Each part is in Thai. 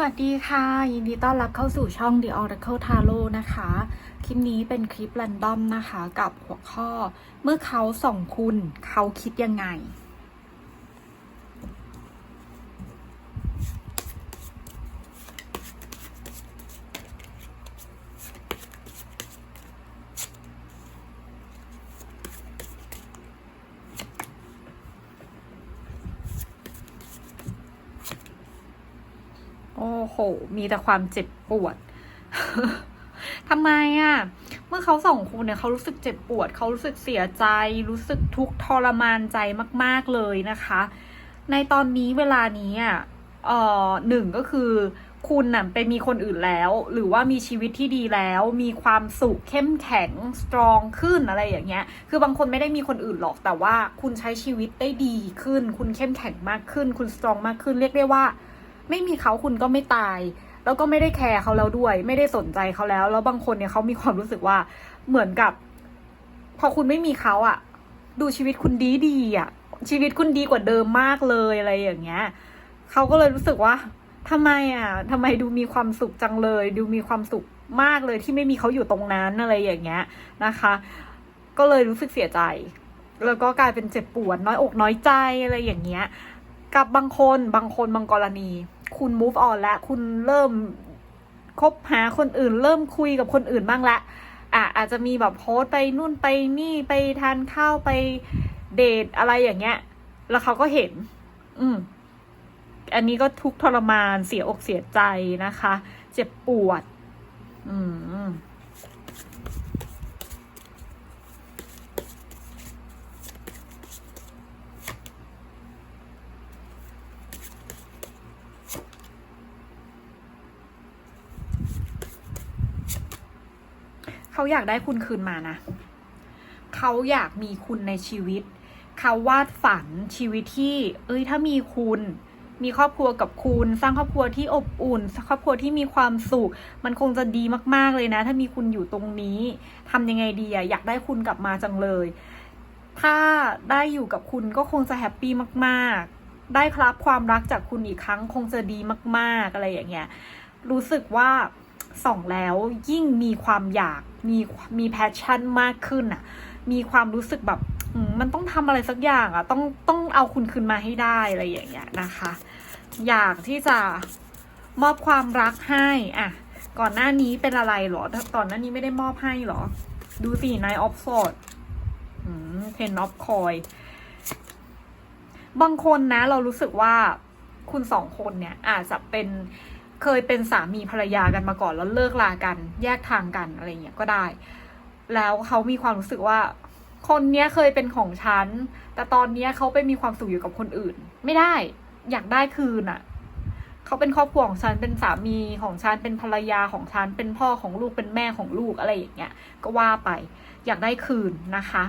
วัสดีค่ะ ยินดีต้อนรับเข้าสู่ช่อง The Oracle Tarot นะคะ คลิปนี้เป็นคลิป r รนดอมนะคะ กับหัวข้อ เมื่อเขาส่องคุณเขาคิดยังไง โห มีแต่ความเจ็บปวดทำไมอะ เมื่อเขาส่งคุณเนี่ยเขารู้สึกเจ็บปวด เขารู้สึกเสียใจ รู้สึกทุกข์ทรมานใจมาก ๆเลยนะคะ ในตอนนี้เวลานี้อะเอ่อหนึ่งก็คือ คุณน่ะไปมีคนอื่นแล้ว หรือว่ามีชีวิตที่ดีแล้ว มีความสุขเข้มแข็งสตรองขึ้นอะไรอย่างเงี้ย คือบางคนไม่ได้มีคนอื่นหรอกแต่ว่าคุณใช้ชีวิตได้ดีขึ้น คุณเข้มแข็งมากขึ้น คุณสตรองมากขึ้น เรียกได้ว่า ไม่มีเขาคุณก็ไม่ตาย แล้วก็ไม่ได้แคร์เขาแล้วด้วย ไม่ได้สนใจเขาแล้ว แล้วบางคนเนี่ยเขามีความรู้สึกว่าเหมือนกับ พอคุณไม่มีเขาอะดูชีวิตคุณดีดีอะชีวิตคุณดีกว่าเดิมมากเลยอะไรอย่างเงี้ยเขาก็เลยรู้สึกว่าทำไมอะทำไมดูมีความสุขจังเลย ดูมีความสุขมากเลยที่ไม่มีเขาอยู่ตรงนั้นอะไรอย่างเงี้ยนะคะ ก็เลยรู้สึกเสียใจ แล้วก็กลายเป็นเจ็บปวดน้อยอกน้อยใจอะไรอย่างเงี้ย กับบางคนบางคนบางกรณี คุณ move on แล้วคุณเริ่มคบหาคนอื่น เริ่มคุยกับคนอื่นบ้างละอะอาจจะมีแบบโพสต์ไปนู่นไปนี่ไปทานข้าวไปเดทอะไรอย่างเงี้ย แล้วเขาก็เห็น อืม อันนี้ก็ทุกทรมานเสียอกเสียใจนะคะ เจ็บปวด อืม เขาอยากได้คุณคืนมานะ เขาอยากมีคุณในชีวิต เขาวาดฝันชีวิตที่ เอ้ยถ้ามีคุณ มีครอบครัวกับคุณ สร้างครอบครัวที่อบอุ่น ครอบครัวที่มีความสุข มันคงจะดีมาก ๆเลยนะ ถ้ามีคุณอยู่ตรงนี้ทำยังไงดีอะอยากได้คุณกลับมาจังเลย ถ้าได้อยู่กับคุณก็คงจะแฮปปี้มากๆ ได้ครับความรักจากคุณอีกครั้งคงจะดีมาก ๆ อะไรอย่างเงี้ย รู้สึกว่า ส่องแล้วยิ่งมีความอยากมีมีแพชชั่นมากขึ้นอะมีความรู้สึกแบบมันต้องทำอะไรสักอย่างอะต้องต้องเอาคุณคืนมาให้ได้อะไรอย่างเงี้ยนะคะ อยากที่จะมอบความรักให้อะก่อนหน้านี้เป็นอะไรหรอก่อนหน้านี้ไม่ได้มอบให้หรอ ดูสินายออฟฟอร์ดเทนออฟคอยบางคนนะ เรารู้สึกว่าคุณสองคนเนี่ย อาจจะเป็น เคยเป็นสามีภรรยากันมาก่อนแล้วเลิกลากัน แยกทางกันอะไรเงี้ยก็ได้ แล้วเขามีความรู้สึกว่า คนเนี้ยเคยเป็นของฉัน แต่ตอนเนี้ยเขาไปมีความสุขอยู่กับคนอื่น ไม่ได้ อยากได้คืนอะ่ะเขาเป็นครอบครัวของฉันเป็นสามีของฉันเป็นภรรยาของฉันเป็นพ่อของลูกเป็นแม่ของลูกอะไรอย่างเงี้ย ก็ว่าไป อยากได้คืนนะคะ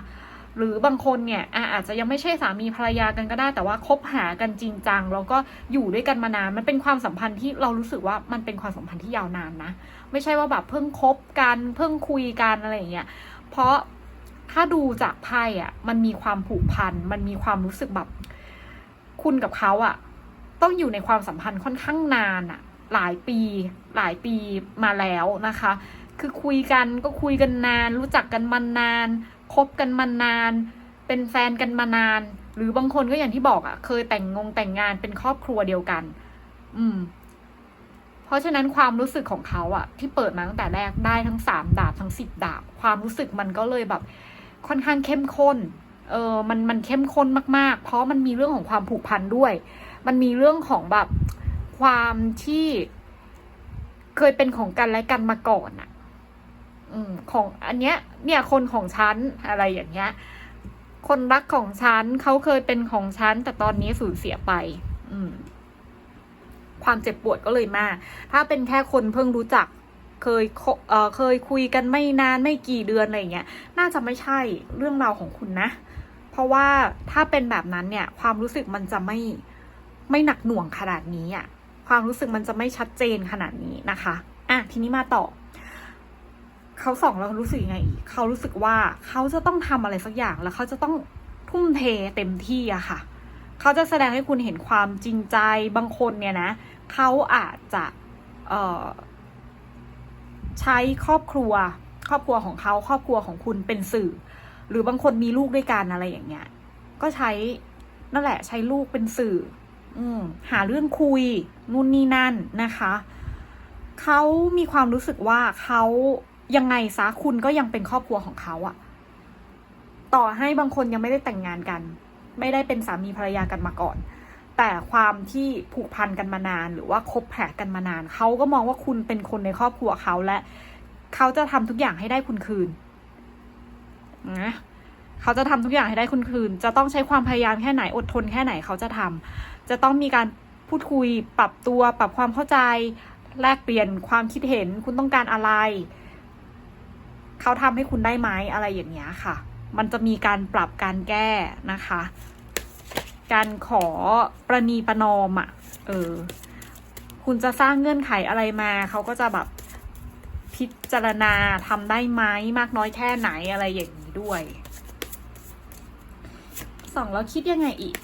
หรือบางคนเนี่ยอาจจะยังไม่ใช่สามีภรรยากันก็ได้ แต่ว่าคบหากันจริงจังแล้วก็อยู่ด้วยกันมานานมันเป็นความสัมพันธ์ที่เรารู้สึกว่ามันเป็นความสัมพันธ์ที่ยาวนานนะ ไม่ใช่ว่าแบบเพิ่งคบกันเพิ่งคุยกันอะไรอย่างเงี้ยเพราะถ้าดูจากไพ่อะมันมีความผูกพันมันมีความรู้สึกแบบคุณกับเขาอะต้องอยู่ในความสัมพันธ์ค่อนข้างนานอะหลายปี หลายปีมาแล้วนะคะ คือคุยกันก็คุยกันนาน รู้จักกันมานาน คบกันมานาน เป็นแฟนกันมานาน หรือบางคนก็อย่างที่บอกอะ่ะ เคยแต่งงงแต่งงานเป็นครอบครัวเดียวกัน อืม เพราะฉะนั้นความรู้สึกของเขาอะที่เปิดมาตั้งแต่แรกได้ทั้งสามดาบทั้งสิบดาบ ความรู้สึกมันก็เลยแบบ ค่อนข้างเข้มข้น เออ มันมันเข้มข้นมากๆ เพราะมันมีเรื่องของความผูกพันด้วย มันมีเรื่องของแบบความที่เคยเป็นของกันและกันมาก่อนอะ อของอันเนี้ย เนี่ยคนของฉันอะไรอย่างเงี้ย คนรักของฉันเขาเคยเป็นของฉันแต่ตอนนี้สูญเสียไป อืม ความเจ็บปวดก็เลยมาก ถ้าเป็นแค่คนเพิ่งรู้จัก เคยเอ่อเคยคุยกันไม่นานไม่กี่เดือนอะไรเงี้ย น่าจะไม่ใช่เรื่องราวของคุณนะ เพราะว่าถ้าเป็นแบบนั้นเนี่ย ความรู้สึกมันจะไม่ไม่หนักหน่วงขนาดนี้อะ ความรู้สึกมันจะไม่ชัดเจนขนาดนี้นะคะ อะทีนี้มาต่อ เขาสองเรารู้สึกยังไงอีกเขารู้สึกว่าเขาจะต้องทำอะไรสักอย่างแล้วเขาจะต้องทุ่มเทเต็มที่อะค่ะ เขาจะแสดงให้คุณเห็นความจริงใจบางคนเนี่ยนะ เขาอาจจะเออใช้ครอบครัว ครอบครัวของเขาครอบครัวของคุณเป็นสื่อ หรือบางคนมีลูกด้วยกันอะไรอย่างเงี้ย ก็ใช้นั่นแหละ ใช้ลูกเป็นสื่อ อืหาเรื่องคุยนู่นนี่นั่นนะคะ เขามีความรู้สึกว่าเขา ยังไงซะคุณก็ยังเป็นครอบครัวของเขาอะต่อให้บางคนยังไม่ได้แต่งงานกัน ไม่ได้เป็นสามีภรรยากันมาก่อน แต่ความที่ผูกพันกันมานาน หรือว่าคบแผลกันมานาน เขาก็มองว่าคุณเป็นคนในครอบครัวเขาและ เขาจะทำทุกอย่างให้ได้คุณคืนนะเขาจะทำทุกอย่างให้ได้คุณคืน จะต้องใช้ความพยายามแค่ไหนอดทนแค่ไหนเขาจะทำจะต้องมีการพูดคุยปรับตัว ปรับความเข้าใจ แลกเปลี่ยนความคิดเห็นคุณต้องการอะไร เขาทำให้คุณได้ไหมอะไรอย่างเงี้ยค่ะ มันจะมีการปรับการแก้นะคะ การขอประนีประนอมอะ่ะ เออ คุณจะสร้างเงื่อนไขอะไรมา เขาก็จะแบบพิจารณาทำได้ไหมมากน้อยแค่ไหนอะไรอย่างนี้ด้วยสองแล้วคิดยังไงอีก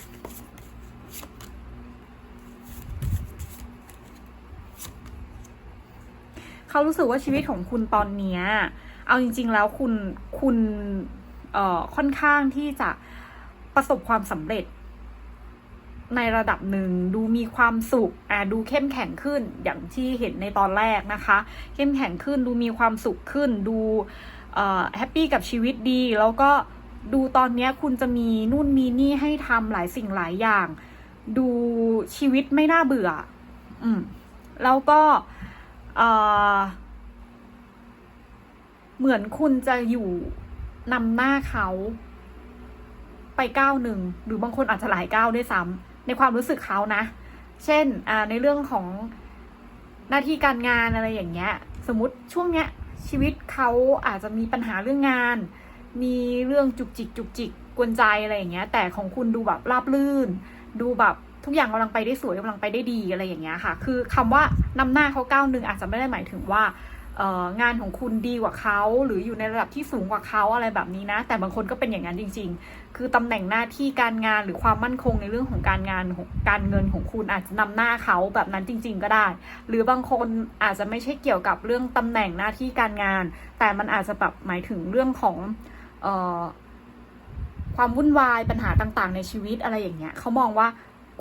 เขารู้สึกว่าชีวิตของคุณตอนเนี้ย เอาจริง ๆ แล้วคุณคุณเอ่อค่อนข้างที่จะประสบความสำเร็จ ในระดับหนึ่งดูมีความสุขอ่าดูเข้มแข็งขึ้นอย่างที่เห็นในตอนแรกนะคะ เข้มแข็งขึ้นดูมีความสุขขึ้น ดูเอ่อแฮปปี้กับชีวิตดี แล้วก็ดูตอนนี้คุณจะมีนู่นมีนี่ให้ทำหลายสิ่งหลายอย่าง ดูชีวิตไม่น่าเบื่อ อืม แล้วก็ เอ่อ เหมือนคุณจะอยู่นำหน้าเขาไปก้าวหนึ่งหรือบางคนอาจจะหลายก้าวด้วยซ้ำในความรู้สึกเขานะ เช่นในเรื่องของหน้าที่การงานอะไรอย่างเงี้ย สมมติช่วงเนี้ยชีวิตเขาอาจจะมีปัญหาเรื่องงาน มีเรื่องจุกจิก จุกจิกกวนใจอะไรอย่างเงี้ย แต่ของคุณดูแบบราบลื่น ดูแบบทุกอย่างกำลังไปได้สวยกำลังไปได้ดีอะไรอย่างเงี้ยค่ะ คือคำว่านำหน้าเขาก้าวหนึ่งอาจจะไม่ได้หมายถึงว่า งานของคุณดีกว่าเขาหรืออยู่ในระดับที่สูงกว่าเขาอะไรแบบนี้นะ แต่บางคนก็เป็นอย่างนั้นจริง ๆ คือตำแหน่งหน้าที่การงานหรือความมั่นคงในเรื่องของการงานของการเงินของคุณอาจจะนำหน้าเขาแบบนั้นจริง ๆ ก็ได้ หรือบางคนอาจจะไม่ใช่เกี่ยวกับเรื่องตำแหน่งหน้าที่การงาน แต่มันอาจจะแบบหมายถึงเรื่องของออความวุ่นวายปัญหาต่างๆ ในชีวิตอะไรอย่างเงี้ยเขามองว่า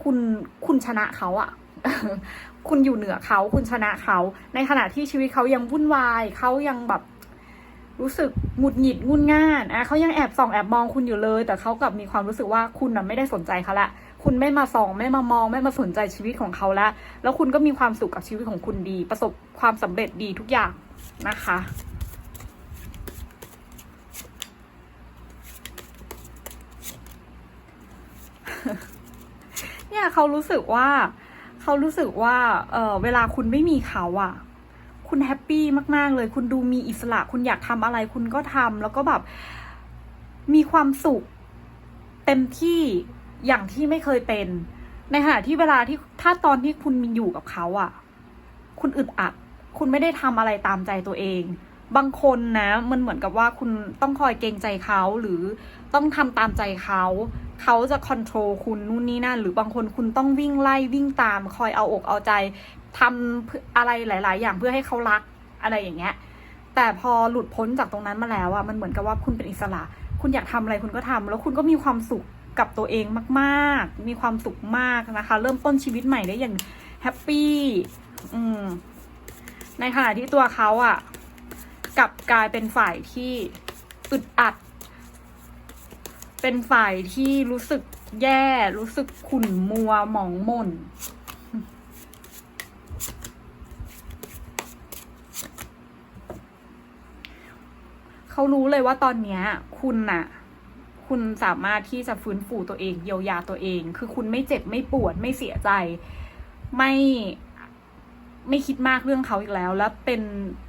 คุณคุณชนะเขาอะ คุณอยู่เหนือเขาคุณชนะเขา ในขณะที่ชีวิตเขายังวุ่นวายเขายังแบบรู้สึกหงุดหงิดงุนง่านอะเขายังแอบส่องแอบมองคุณอยู่เลย แต่เขากลับมีความรู้สึกว่าคุณน่ะไม่ได้สนใจเขาละ คุณไม่มาส่องไม่มามอง ไม่มาสนใจชีวิตของเขาละ แล้วคุณก็มีความสุขกับชีวิตของคุณดี ประสบความสำเร็จดีทุกอย่างนะคะ เนี่ยเขารู้สึกว่า เขารู้สึกว่าเออเวลาคุณไม่มีเขาอะคุณแฮปปี้มากๆเลย คุณดูมีอิสระ คุณอยากทำอะไร คุณก็ทำแล้วก็แบบ มีความสุข เต็มที่อย่างที่ไม่เคยเป็น ในขณะที่เวลาที่ถ้าตอนที่คุณมีอยู่กับเขาอะคุณอึดอัด คุณไม่ได้ทำอะไรตามใจตัวเอง บางคนนะ มันเหมือนกับว่าคุณต้องคอยเกรงใจเขาหรือ ต้องทำตามใจเขาเขาจะคอนโทรลคุณนู่นนี่นั่น หรือบางคนคุณต้องวิ่งไล่วิ่งตามคอยเอาอกเอาใจทำอะไรหลาย ๆ อย่างเพื่อให้เขารักอะไรอย่างเงี้ย แต่พอหลุดพ้นจากตรงนั้นมาแล้วอะมันเหมือนกับว่าคุณเป็นอิสระ คุณอยากทำอะไรคุณก็ทำแล้วคุณก็มีความสุขกับตัวเองมาก ๆ มีความสุขมากนะคะ เริ่มต้นชีวิตใหม่ได้อย่างแฮปปี้อืมในขณะที่ตัวเขาอะกลับกลายเป็นฝ่ายที่อึดอัด เป็นฝ่ายที่รู้สึกแย่ รู้สึกขุ่นมัวหมองหม่นเขารู้เลยว่าตอนเนี้ย คุณน่ะ คุณสามารถที่จะฟื้นฟูตัวเอง เยียวยาตัวเอง คือคุณไม่เจ็บไม่ปวดไม่เสียใจ ไม่ ไม่คิดมากเรื่องเขาอีกแล้ว และเป็น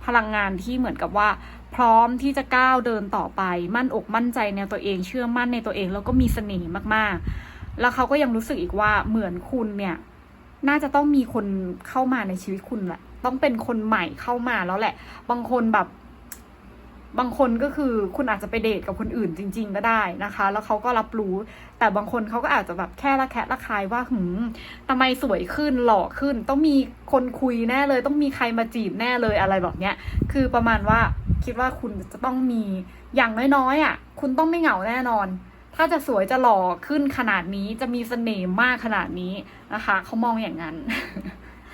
พลังงานที่เหมือนกับว่า พร้อมที่จะก้าวเดินต่อไป มั่นอกมั่นใจในตัวเอง เชื่อมั่นในตัวเอง แล้วก็มีเสน่ห์มากๆ แล้วเขาก็ยังรู้สึกอีกว่าเหมือนคุณเนี่ย น่าจะต้องมีคนเข้ามาในชีวิตคุณแหละ ต้องเป็นคนใหม่เข้ามาแล้วแหละ บางคนแบบ บางคนก็คือคุณอาจจะไปเดทกับคนอื่นจริง ๆ ก็ได้นะคะ แล้วเขาก็รับรู้ แต่บางคนเขาก็อาจจะแบบแค่ละแคะละคายว่าหืมทำไมสวยขึ้นหล่อขึ้น ต้องมีคนคุยแน่เลย ต้องมีใครมาจีบแน่เลยอะไรแบบเนี้ย คือประมาณว่าคิดว่าคุณจะต้องมีอย่างน้อยๆอะ คุณต้องไม่เหงาแน่นอน ถ้าจะสวยจะหล่อขึ้นขนาดนี้จะมีเสน่ห์มากขนาดนี้นะคะเขามองอย่างนั้น